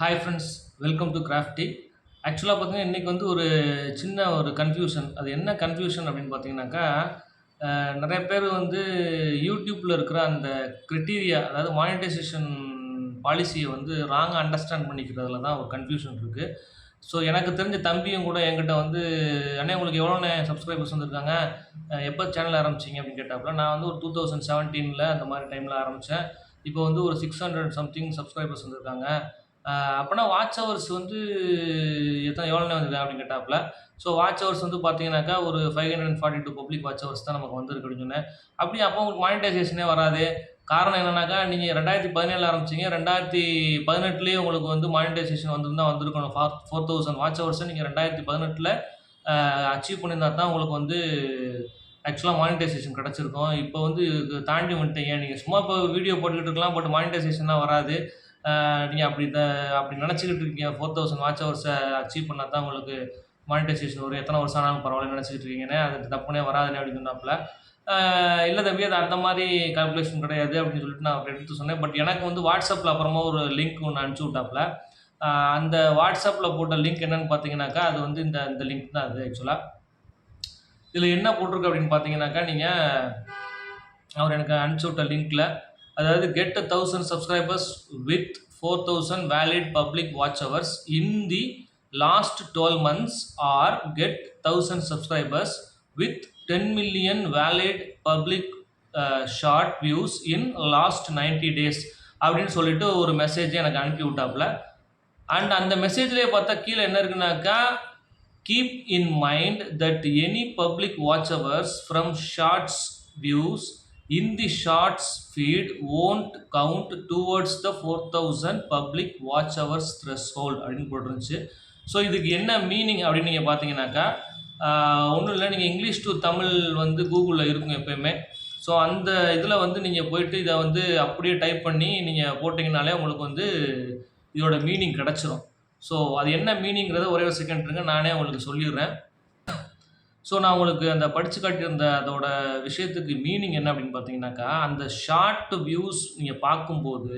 Hi friends welcome to crafty ஆக்சுவலாக பார்த்தீங்கன்னா இன்றைக்கி வந்து ஒரு சின்ன ஒரு கன்ஃபியூஷன் அது என்ன கன்ஃபியூஷன் அப்படின்னு பார்த்தீங்கன்னாக்கா நிறைய பேர் வந்து யூடியூப்பில் இருக்கிற அந்த க்ரிட்டீரியா அதாவது மானிட்டைசேஷன் பாலிசியை வந்து ராங்காக அண்டர்ஸ்டாண்ட் பண்ணிக்கிறதுல தான் ஒரு கன்ஃபியூஷன் இருக்குது ஸோ எனக்கு தெரிஞ்ச தம்பியும் கூட என்கிட்ட வந்து அண்ணே உங்களுக்கு எவ்வளோண்ணே சப்ஸ்கிரைபர்ஸ் வந்திருக்காங்க? எப்போ சேனல் ஆரம்பிச்சிங்க? அப்படின்னு கேட்டாப்புல நான் வந்து ஒரு டூ தௌசண்ட் செவன்டீனில் அந்த மாதிரி டைமில் ஆரம்பித்தேன் இப்போ வந்து ஒரு சிக்ஸ் ஹண்ட்ரட் சம்திங் சப்ஸ்கிரைபர்ஸ் வந்திருக்காங்க. அப்போனா வாட்ச் ஹவர்ஸ் வந்து எத்தனை எவ்வளோ வந்தது அப்படின்னு கேட்டாப்புல. ஸோ வாட்ச் ஹவர்ஸ் வந்து பார்த்தீங்கன்னாக்கா ஒரு five hundred forty two public watch hours தான் நமக்கு வந்திருக்கு அப்படின்னு சொன்னேன். அப்படி அப்போ உங்களுக்கு மானிட்டைசேஷனே வராது. காரணம் என்னன்னாக்கா நீங்கள் ரெண்டாயிரத்தி பதினேழு ஆரம்பிச்சிங்க. ரெண்டாயிரத்தி பதினெட்டுலேயே உங்களுக்கு வந்து மானிட்டைசேஷன் வந்திருந்தா வந்திருக்கணும். ஃபார் ஃபோர் தௌசண்ட் வாட்ச் ஹவர்ஸை நீங்கள் ரெண்டாயிரத்தி பதினெட்டில் அச்சீவ் பண்ணியிருந்தா தான் உங்களுக்கு வந்து ஆக்சுவலாக மானிட்டைசேஷன் கிடச்சிருக்கும். இப்போ வந்து இது தாண்டி வந்துட்டீங்க. நீங்கள் சும்மா இப்போ வீடியோ போட்டுக்கிட்டு இருக்கலாம் பட் மானிட்டைசேஷன்லாம் வராது. நீங்கள் அப்படி த அப்படி நினச்சிக்கிட்டு இருக்கீங்க. ஃபோர் தௌசண்ட் வாட்ச் ஹவர்ஸை அச்சீவ் பண்ணால் தான் உங்களுக்கு மானிட்டைசேஷன் வரும். எத்தனை வருஷம் ஆனாலும் பரவாயில்ல நினச்சிக்கிட்டு இருக்கீங்கன்னு அது தப்புனே வராதுன்னு அப்படின்னு சொன்னாப்புல. இல்லை தம்பி அது அந்த மாதிரி கால்குலேஷன் கிடையாது அப்படின்னு சொல்லிட்டு நான் அப்படி எடுத்து சொன்னேன். பட் எனக்கு வந்து வாட்ஸ்அப்பில் அப்புறமா ஒரு லிங்க் ஒன்று அனுப்பிச்சி விட்டாப்புல. அந்த வாட்ஸ்அப்பில் போட்ட லிங்க் என்னென்னு பார்த்தீங்கன்னாக்கா அது வந்து இந்த இந்த லிங்க் தான் அது ஆக்சுவலாக இதில் என்ன போட்டிருக்கு அப்படின்னு பார்த்தீங்கன்னாக்கா நீங்கள் அவர் எனக்கு அனுப்பிச்சி விட்ட லிங்க்கில் அதாவது get a thousand subscribers with four thousand valid public watch hours in the last twelve months or get thousand subscribers with ten million valid public short views in last 90 days அப்படின்னு சொல்லிட்டு ஒரு மெசேஜ் எனக்கு அனுப்பி விட்டாப்புல. And அந்த மெசேஜ்லேயே பார்த்தா கீழே என்ன இருக்குனாக்கா keep in mind that any public watch hours from shorts views in the shorts feed won't count towards the four thousand public watch hours threshold அப்படின்னு போட்டுருந்துச்சு. ஸோ இதுக்கு என்ன மீனிங் அப்படின்னு நீங்கள் பார்த்தீங்கன்னாக்கா ஒன்றும் இல்லை நீங்கள் இங்கிலீஷ் டு தமிழ் வந்து கூகுளில் இருக்கும் எப்பயுமே. ஸோ அந்த இதில் வந்து நீங்கள் போயிட்டு இதை வந்து அப்படியே டைப் பண்ணி நீங்கள் போட்டிங்கனாலே உங்களுக்கு வந்து இதோட மீனிங் கிடச்சிரும். ஸோ அது என்ன மீனிங்கிறத ஒரே ஒரு செகண்ட் இருங்க நானே உங்களுக்கு சொல்லிடுறேன். ஸோ நான் உங்களுக்கு அந்த படித்து காட்டியிருந்த அதோட விஷயத்துக்கு மீனிங் என்ன அப்படின்னு பார்த்தீங்கன்னாக்கா அந்த ஷார்ட் வியூஸ் நீங்கள் பார்க்கும்போது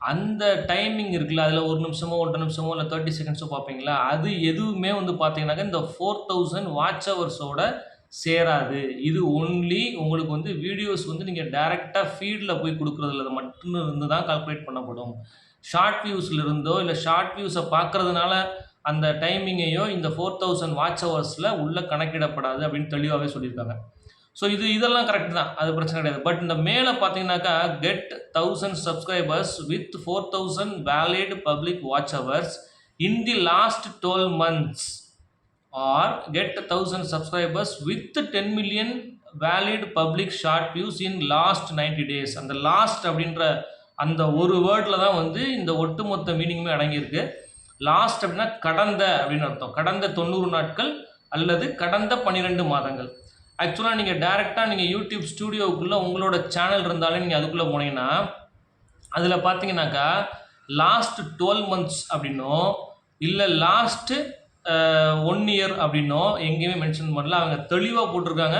அந்த டைமிங் இருக்குல்ல அதில் ஒரு நிமிஷமோ ஒன்றரை நிமிஷமோ இல்லை தேர்ட்டி செகண்ட்ஸோ பார்ப்பீங்களா? அது எதுவுமே வந்து பார்த்தீங்கன்னாக்கா இந்த ஃபோர் தௌசண்ட் வாட்ச் ஹவர்ஸோட சேராது. இது ஒன்லி உங்களுக்கு வந்து வீடியோஸ் வந்து நீங்கள் டைரெக்டாக ஃபீல்டில் போய் கொடுக்குறதுல மட்டும் இருந்து தான் கால்குலேட் பண்ணப்படும். ஷார்ட் வியூஸில் இருந்தோ இல்லை ஷார்ட் வியூஸை பார்க்கறதுனால அந்த டைமிங்கையோ இந்த ஃபோர் தௌசண்ட் வாட்ச் ஹவர்ஸில் உள்ளே கணக்கிடப்படாது அப்படின்னு தெளிவாகவே சொல்லியிருக்காங்க. ஸோ இது இதெல்லாம் கரெக்ட் தான். அது பிரச்சனை கிடையாது. பட் இந்த மேலே பார்த்தீங்கன்னாக்கா get thousand subscribers with four thousand valid public watch hours in the last twelve months or get thousand subscribers with ten million valid public short views in last 90 days அந்த last அப்படின்ற அந்த ஒரு வேர்டில் தான் வந்து இந்த ஒட்டுமொத்த மீனிங்குமே அடங்கியிருக்கு. லாஸ்ட் அப்படின்னா கடந்த அப்படின்னு அர்த்தம். கடந்த தொண்ணூறு நாட்கள் அல்லது கடந்த பன்னிரெண்டு மாதங்கள். ஆக்சுவலாக நீங்கள் டேரெக்டாக நீங்கள் யூடியூப் ஸ்டூடியோவுக்குள்ளே உங்களோட சேனல் இருந்தாலே நீங்கள் அதுக்குள்ளே போனீங்கன்னா அதில் பார்த்தீங்கன்னாக்கா லாஸ்ட் டுவெல் மந்த்ஸ் அப்படின்னோ இல்லை லாஸ்ட்டு ஒன் இயர் அப்படின்னோ எங்கேயுமே மென்ஷன் பண்ணல. அவங்க தெளிவாக போட்டிருக்காங்க.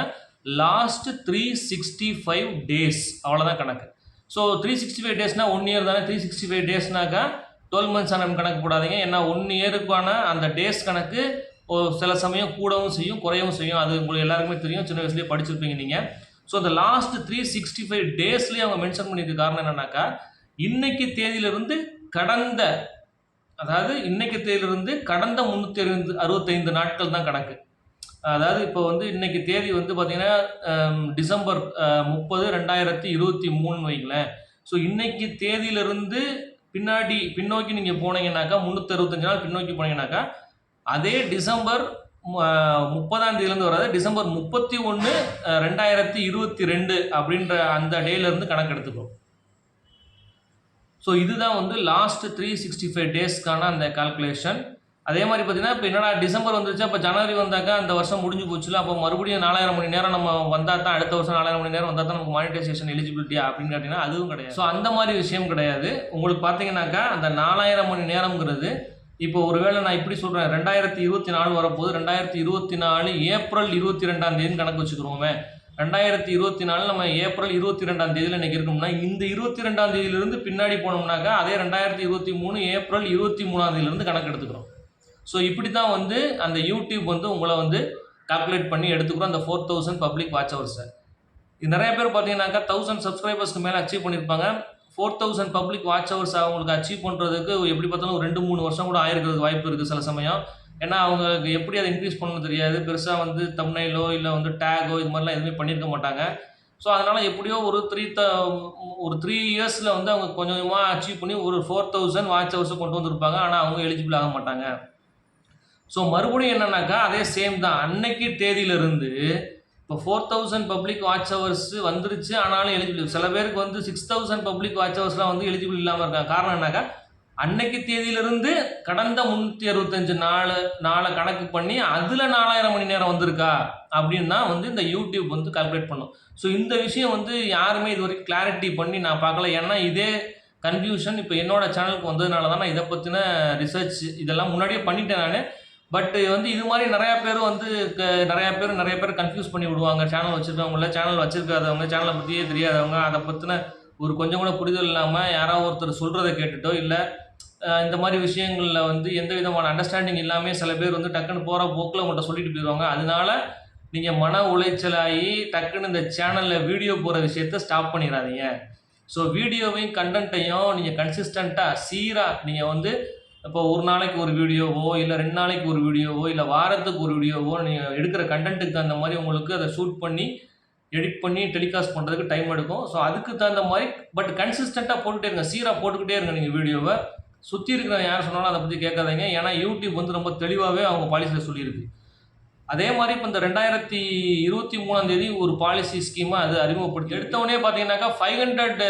Last three sixty five days அவ்வளோதான் கணக்கு. ஸோ த்ரீ சிக்ஸ்டி ஃபைவ் டேஸ்னால் ஒன் இயர் தானே? த்ரீ சிக்ஸ்டி ஃபைவ் டேஸ்னாக்கா டுவெல் மந்த்ஸ் ஆனால் கணக்கு போடாதீங்க. ஏன்னா ஒன் இயருக்கான அந்த டேஸ் கணக்கு சில சமயம் கூடவும் செய்யும் குறையவும் செய்யும். அது உங்களுக்கு எல்லாருக்குமே தெரியும். சின்ன வயசுலேயே படிச்சிருப்பீங்க நீங்கள் ஸோ அந்த லாஸ்ட் த்ரீ சிக்ஸ்டி ஃபைவ் டேஸ்லேயே அவங்க மென்ஷன் பண்ணியிருக்க காரணம் என்னன்னாக்கா இன்னைக்கு தேதியிலிருந்து கடந்த அதாவது இன்னைக்கு தேதியிலிருந்து கடந்த முந்நூற்றி அறுபது அறுபத்தைந்து நாட்கள் தான் கணக்கு. அதாவது இப்போ வந்து இன்னைக்கு தேதி வந்து பார்த்தீங்கன்னா டிசம்பர் முப்பது ரெண்டாயிரத்தி இருபத்தி மூணு வைங்களேன். ஸோ இன்னைக்கு தேதியிலிருந்து பின்னாடி பின்னோக்கி நீங்கள் போனீங்கன்னாக்கா முந்நூற்றி அறுபத்தஞ்சு நாள் பின்னோக்கி போனீங்கன்னாக்கா அதே டிசம்பர் முப்பதாம் தேதியிலேருந்து வராது டிசம்பர் முப்பத்தி ஒன்று ரெண்டாயிரத்தி இருபத்தி ரெண்டு அப்படின்ற அந்த டேலேருந்து கணக்கு எடுத்துக்கிறோம் ஸோ இதுதான் வந்து லாஸ்ட் த்ரீ சிக்ஸ்டி ஃபைவ் டேஸ்க்கான அந்த கால்குலேஷன் அதே மாதிரி பார்த்தீங்கன்னா இப்போ என்னடா டிசம்பர் வந்துருச்சு அப்போ ஜனவரி வந்தாக்கா அந்த வருஷம் முடிஞ்சு போச்சுல அப்போ மறுபடியும் நாலாயிரம் மணி நேரம் நம்ம வந்தால் தான் அடுத்த வருஷம் நாலாயிரம் மணி நேரம் வந்தால் தான் நமக்கு மானிட்டைசேஷன் எலிஜிபிலிட்டியா அப்படின்னு கேட்டிங்கன்னா அதுவும் கிடையாது. ஸோ அந்த மாதிரி விஷயம் கிடையாது. உங்களுக்கு பார்த்தீங்கன்னாக்கா அந்த நாலாயிரம் மணி நேரம்ங்கிறது இப்போ ஒருவேளை நான் இப்படி சொல்கிறேன் ரெண்டாயிரத்தி இருபத்தி நாலு வரப்போது ரெண்டாயிரத்தி இருபத்தி நாலு ஏப்ரல் இருபத்தி ரெண்டாம் தேதி கணக்கு வச்சுக்கிறோமே. ரெண்டாயிரத்தி இருபத்தி நாலு நம்ம ஏப்ரல் இருபத்தி ரெண்டாம் தேதியில் இன்றைக்கி இருக்கோம்னா இந்த இருபத்தி ரெண்டாம் தேதியிலிருந்து பின்னாடி போனோம்னாக்கா அதே ரெண்டாயிரத்தி இருபத்தி மூணு ஏப்ரல் இருபத்தி மூணாம் தேதியிலிருந்து கணக்கு எடுத்துக்கிறோம். ஸோ இப்படி தான் வந்து அந்த யூடியூப் வந்து உங்களை வந்து கால்குலேட் பண்ணி எடுத்துக்கிறோம். அந்த ஃபோர் தௌசண்ட் பப்ளிக் வாட்ச் ஹவர்ஸை இது நிறைய பேர் பார்த்தீங்கன்னாக்கா தௌசண்ட் சப்ஸ்கிரைபர்ஸ்க்கு மேலே அச்சீவ் பண்ணியிருப்பாங்க four thousand public watch hours அவங்களுக்கு அச்சீவ் பண்ணுறதுக்கு எப்படி பார்த்தாலும் ஒரு ரெண்டு மூணு வருஷம் கூட ஆயிருக்கிறதுக்கு வாய்ப்பு இருக்குது சில சமயம். ஏன்னா அவங்களுக்கு எப்படி அதை இன்க்ரீஸ் பண்ணணும் தெரியாது. பெருசாக வந்து தம்னைலோ இல்லை வந்து டேகோ இது மாதிரிலாம் எதுவுமே பண்ணியிருக்க மாட்டாங்க. ஸோ அதனால் எப்படியோ ஒரு த்ரீ த ஒரு த்ரீ இயர்ஸில் வந்து அவங்க கொஞ்சம் கொஞ்சமாக அச்சீவ் பண்ணி ஒரு ஃபோர் தௌசண்ட் வாட்ச் ஹவர்ஸை கொண்டு வந்திருப்பாங்க. ஆனால் அவங்க எலிஜிபிள் ஆக மாட்டாங்க. ஸோ மறுபடியும் என்னன்னாக்கா அதே சேம் தான். அன்னைக்கு தேதியிலிருந்து இப்போ four thousand public watch hours வந்துருச்சு. ஆனாலும் எலிஜிபிள் சில பேருக்கு வந்து சிக்ஸ் தௌசண்ட் பப்ளிக் வாட்ச் ஹவர்ஸ்லாம் வந்து எலிஜிபிள் இல்லாமல் இருக்காங்க. காரணம் என்னாக்கா அன்னைக்கு தேதியிலிருந்து கடந்த முந்நூற்றி அறுபத்தஞ்சு நாலு நாளை கணக்கு பண்ணி அதில் நாலாயிரம் மணி நேரம் வந்திருக்கா? அப்படின்னா வந்து இந்த யூடியூப் வந்து கால்குலேட் பண்ணும். ஸோ இந்த விஷயம் வந்து யாருமே இது வரைக்கும் கிளாரிட்டி பண்ணி நான் பார்க்கல. ஏன்னா இதே கன்ஃபியூஷன் இப்போ என்னோட சேனலுக்கு வந்ததுனால தான் நான் இதை பற்றின ரிசர்ச் இதெல்லாம் முன்னாடியே பண்ணிட்டேன் நான். பட் வந்து இது மாதிரி நிறையா பேர் வந்து க- நிறையா பேர் நிறைய பேர் கன்ஃபியூஸ் பண்ணி விடுவாங்க. சேனல் வச்சுருக்கவங்கள சேனல் வச்சிருக்காதவங்க சேனலை பற்றியே தெரியாதவங்க அதை பற்றின ஒரு கொஞ்சம் கூட புரிதல் இல்லாமல் யாராவது ஒருத்தர் சொல்கிறத கேட்டுட்டோ இல்லை இந்த மாதிரி விஷயங்களில் வந்து எந்த விதமான அண்டர்ஸ்டாண்டிங் இல்லாமல் சில பேர் வந்து டக்குன்னு போகிற போக்கில் உங்கள்கிட்ட சொல்லிட்டு போயிடுவாங்க அதனால நீங்கள் மன உளைச்சலாகி டக்குன்னு இந்த சேனலில் வீடியோ போகிற விஷயத்த ஸ்டாப் பண்ணிடாதீங்க ஸோ வீடியோவையும் கண்டென்ட்டையும் நீங்கள் கன்சிஸ்டண்ட்டாக சீராக நீங்கள் வந்து இப்போ ஒரு நாளைக்கு ஒரு வீடியோவோ இல்லை ரெண்டு நாளைக்கு ஒரு வீடியோவோ இல்லை வாரத்துக்கு ஒரு வீடியோவோ நீங்கள் எடுக்கிற கண்டென்ட்டுக்கு தகுந்த மாதிரி உங்களுக்கு அதை ஷூட் பண்ணி எடிட் பண்ணி டெலிகாஸ்ட் பண்ணுறதுக்கு டைம் எடுக்கும். ஸோ அதுக்கு தகுந்த மாதிரி பட் கன்சிஸ்டண்ட்டாக போட்டுகிட்டே இருங்க. சீராக போட்டுக்கிட்டே இருங்க நீங்கள் வீடியோவை. சுற்றி இருக்கிற யார் சொன்னாலும் அதை பற்றி கேட்காதீங்க. ஏன்னா யூடியூப் வந்து ரொம்ப தெளிவாகவே அவங்க பாலிசியில் சொல்லியிருக்கு. அதே மாதிரி இப்போ இந்த ரெண்டாயிரத்தி இருபத்தி மூணாம் தேதி ஒரு பாலிசி ஸ்கீமை அது அறிமுகப்படுத்தி எடுத்தவொடனே பார்த்தீங்கன்னாக்கா ஃபைவ் ஹண்ட்ரட்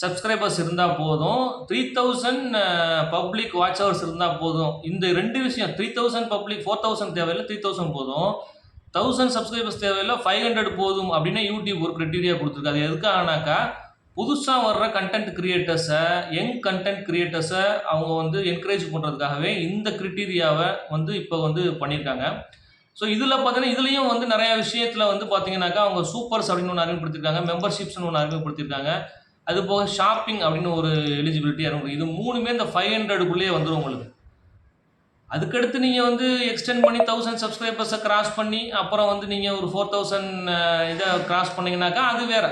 சப்ஸ்கிரைபர்ஸ் இருந்தால் போதும். Three thousand public watch hours இருந்தால் போதும். இந்த ரெண்டு விஷயம் three thousand public four thousand தேவையில்லை த்ரீ தௌசண்ட் போதும். தௌசண்ட் சப்ஸ்கிரைபர்ஸ் தேவையில்லை ஃபைவ் ஹண்ட்ரட் போதும் அப்படின்னு யூடியூப் ஒரு க்ரைட்டீரியா கொடுத்துருக்கு அது எதுக்காகனாக்கா புதுசாக வர்ற கண்டென்ட் கிரியேட்டர்ஸை யங் கண்டென்ட் கிரியேட்டர்ஸை அவங்க வந்து என்கரேஜ் பண்ணுறதுக்காகவே இந்த க்ரிட்டீரியாவை வந்து இப்போ வந்து பண்ணியிருக்காங்க. ஸோ இதில் பார்த்தீங்கன்னா இதுலேயும் வந்து நிறையா விஷயத்தில் வந்து பார்த்தீங்கன்னாக்கா அவங்க சூப்பர்ஸ் அப்படின்னு ஒன்று அறிமுகப்படுத்திருக்காங்க மெம்பர்ஷிப்ஸ்னு ஒன்று அறிமுகப்படுத்தியிருக்காங்க அது போக ஷாப்பிங் அப்படின்னு ஒரு எலிஜிபிலிட்டி இறங்கும் இது மூணுமே இந்த ஃபைவ் ஹண்ட்ரடுக்குள்ளேயே வந்துடும் உங்களுக்கு. அதுக்கடுத்து நீங்கள் வந்து எக்ஸ்டெண்ட் பண்ணி தௌசண்ட் சப்ஸ்கிரைபர்ஸை கிராஸ் பண்ணி அப்புறம் வந்து நீங்கள் ஒரு ஃபோர் தௌசண்ட் இதை கிராஸ் பண்ணீங்கன்னாக்கா அது வேறு.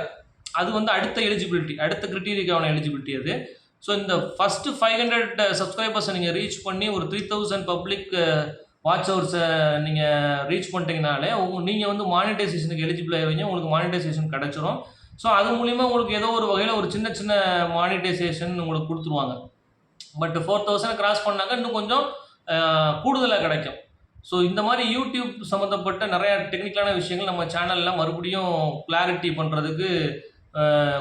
அது வந்து அடுத்த எலிஜிபிலிட்டி அடுத்த கிரிட்டீரியாக்கான எலிஜிபிலிட்டி அது. ஸோ இந்த ஃபஸ்ட்டு ஃபைவ் ஹண்ட்ரட் சப்ஸ்கிரைபர்ஸை நீங்கள் ரீச் பண்ணி ஒரு த்ரீ தௌசண்ட் பப்ளிக் வாட்ச் ஹவர்ஸை நீங்கள் ரீச் பண்ணிட்டீங்கனாலே உங்க நீங்கள் வந்து மானிட்டைசேஷனுக்கு எலிஜிபிள் ஆயிருவீங்க உங்களுக்கு மானிட்டைசேஷன் கிடச்சிரும். ஸோ அது மூலிமா உங்களுக்கு ஏதோ ஒரு வகையில் ஒரு சின்ன சின்ன மானிட்டைசேஷன் உங்களுக்கு கொடுத்துருவாங்க. பட் ஃபோர் தௌசண்ட் கிராஸ் பண்ணாங்க இன்னும் கொஞ்சம் கூடுதலாக கிடைக்கும். ஸோ இந்த மாதிரி யூடியூப் சம்மந்தப்பட்ட நிறையா டெக்னிக்கலான விஷயங்கள் நம்ம சேனலில் மறுபடியும் கிளாரிட்டி பண்ணுறதுக்கு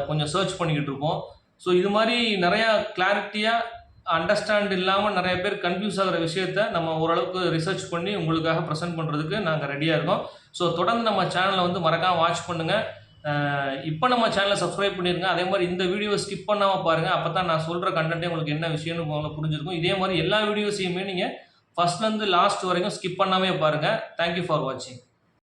கொஞ்சம் சர்ச் பண்ணிக்கிட்டு இருப்போம் ஸோ இது மாதிரி நிறையா கிளாரிட்டியாக அண்டர்ஸ்டாண்ட் இல்லாமல் நிறைய பேர் கன்ஃபியூஸ் ஆகிற விஷயத்த நம்ம ஓரளவுக்கு ரிசர்ச் பண்ணி உங்களுக்காக ப்ரெசென்ட் பண்ணுறதுக்கு நாங்கள் ரெடியாக இருக்கோம். ஸோ தொடர்ந்து நம்ம சேனலை வந்து மறக்காமல் வாட்ச் பண்ணுங்கள் இப்போ நம்ம சேனலை சப்ஸ்கிரைப் பண்ணிடுங்க அதே மாதிரி இந்த வீடியோ ஸ்கிப் பண்ணாமல் பாருங்கள் அப்போ தான் நான் சொல்கிற கண்டென்ட்டே உங்களுக்கு என்ன விஷயம்னு உங்களுக்கு புரிஞ்சிருக்கும். இதே மாதிரி எல்லா வீடியோஸையுமே நீங்கள் ஃபஸ்ட்லேருந்து லாஸ்ட் வரைக்கும் ஸ்கிப் பண்ணாமே பாருங்கள் தேங்க்யூ ஃபார் வாட்சிங்